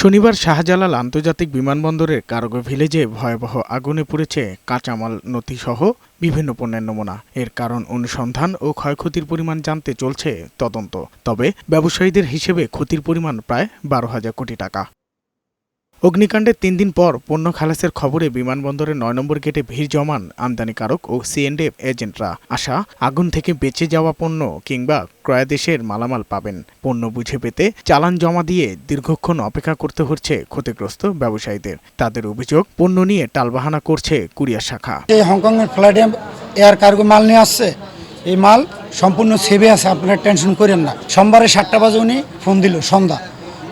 শনিবার শাহজালাল আন্তর্জাতিক বিমানবন্দরের কার্গো ভিলেজে ভয়াবহ আগুনে পুড়েছে কাঁচামাল নথিসহ বিভিন্ন পণ্যের নমুনা। এর কারণ অনুসন্ধান ও ক্ষয়ক্ষতির পরিমাণ জানতে চলছে তদন্ত। তবে ব্যবসায়ীদের হিসেবে ক্ষতির পরিমাণ প্রায় বারো হাজার কোটি টাকা। অগ্নিকাণ্ডের তিন দিন পর পণ্য খালাসের খবরে বিমানবন্দরের নয় নম্বর গেটে ভিড় জমান আমদানিকারক ও সিএনডিএফ এজেন্টরা। আশা, আগুন থেকে বেঁচে যাওয়া পণ্য কিংবা ক্রয়াদেশের মালামাল পাবেন। পণ্য বুঝে পেতে চালান জমা দিয়ে দীর্ঘক্ষণ অপেক্ষা করতে হচ্ছে ক্ষতিগ্রস্ত ব্যবসায়ীদের। তাদের অভিযোগ, পণ্য নিয়ে টালবাহানা করছে কুরিয়ার শাখা। এই হংকংয়ের ফ্লাইটে এয়ার কার্গো মাল নিয়ে আসছে। এই মাল সম্পূর্ণ সেভে আছে, আপনারা টেনশন করেন না। সোমবারে সাতটা বাজে উনি ফোন দিল, সন্ধ্যা।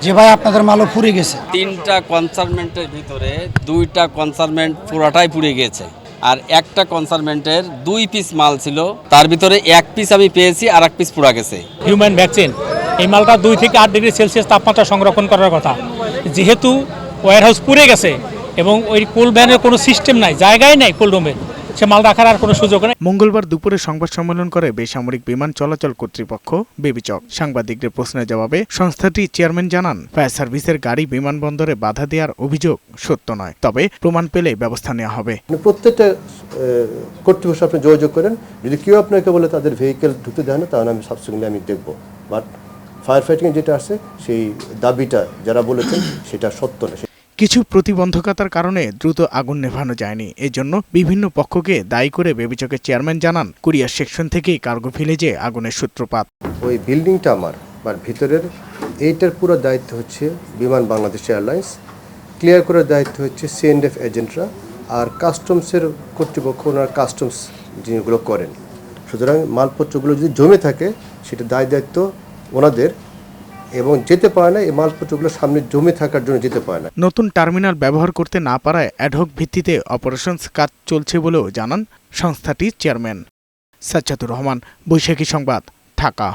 যে ভাই আপনাদের মালও ফুরে গেছে। তিনটা কনসার্নমেন্টের ভিতরে দুইটা কনসার্নমেন্ট পুরাটাই পুড়ে গিয়েছে আর একটা কনসার্নমেন্টের দুই পিস মাল ছিল তার ভিতরে এক পিস আমি পেয়েছি আর এক পিস পুরা গেছে। হিউম্যান ভ্যাকসিন এই মালটা দুই থেকে আট ডিগ্রি সেলসিয়াস তাপমাত্রা সংরক্ষণ করার কথা। যেহেতু ওয়ারহাউস পুড়ে গেছে এবং ওই কোল্ড ভ্যানের কোনো সিস্টেম নাই জায়গায় নাই কোল্ড রুমের সে মাল রাখার আর কোনো সুযোগ নেই। মঙ্গলবার দুপুরে সংবাদ সম্মেলন করে বেসামরিক বিমান চলাচল কর্তৃপক্ষ বেবিচক। সাংবাদিকদের প্রশ্নের জবাবে সংস্থাটির চেয়ারম্যান জানান ফায়ার সার্ভিসের গাড়ি বিমানবন্দরে বাধা দেওয়ার অভিযোগ সত্য নয় তবে প্রমাণ পেলে ব্যবস্থা নেওয়া হবে। প্রত্যেকটা কর্তৃপক্ষ আপনি যোগাযোগ করেন যদি কেউ আপনাকে বলে তাদের ভেহিকেল ঢুকতে দেয় না তাহলে আমি সাবসিকুয়েন্টলি আমি দেখব। বাট ফায়ার ফাইটিং যেটা আছে সেই দাবিটা যারা বলেছেন সেটা সত্য না কিছু প্রতিবন্ধকতার কারণে দ্রুত আগুন নেভানো যায়নি। এজন্য বিভিন্ন পক্ষকে দায়ী করে বেবিচকের চেয়ারম্যান জানান কুরিয়ার সেকশন থেকেই কার্গো ভিলেজে আগুনের সূত্রপাত। ওই বিল্ডিংটা আমার বা ভিতরের এইটার পুরো দায়িত্ব হচ্ছে বিমান বাংলাদেশ এয়ারলাইন্স, ক্লিয়ার করার দায়িত্ব হচ্ছে সিএনএফ এজেন্টরা আর কাস্টমসের কর্তৃপক্ষ, ওনার কাস্টমস যিনিগুলো করেন। সুতরাং মালপত্রগুলো যদি জমে থাকে, সেটা দায় দায়িত্ব ওনাদের। এবং যেতে পারে না, এই মালপত্রগুলো সামনে জমে থাকার জন্য যেতে পারে না। নতুন টার্মিনাল ব্যবহার করতে না পারায় অ্যাডহক ভিত্তিতে অপারেশনস কাজ চলছে বলেও জানান সংস্থাটির চেয়ারম্যান সাজ্জাদুর রহমান, বৈশাখী সংবাদ, ঢাকা।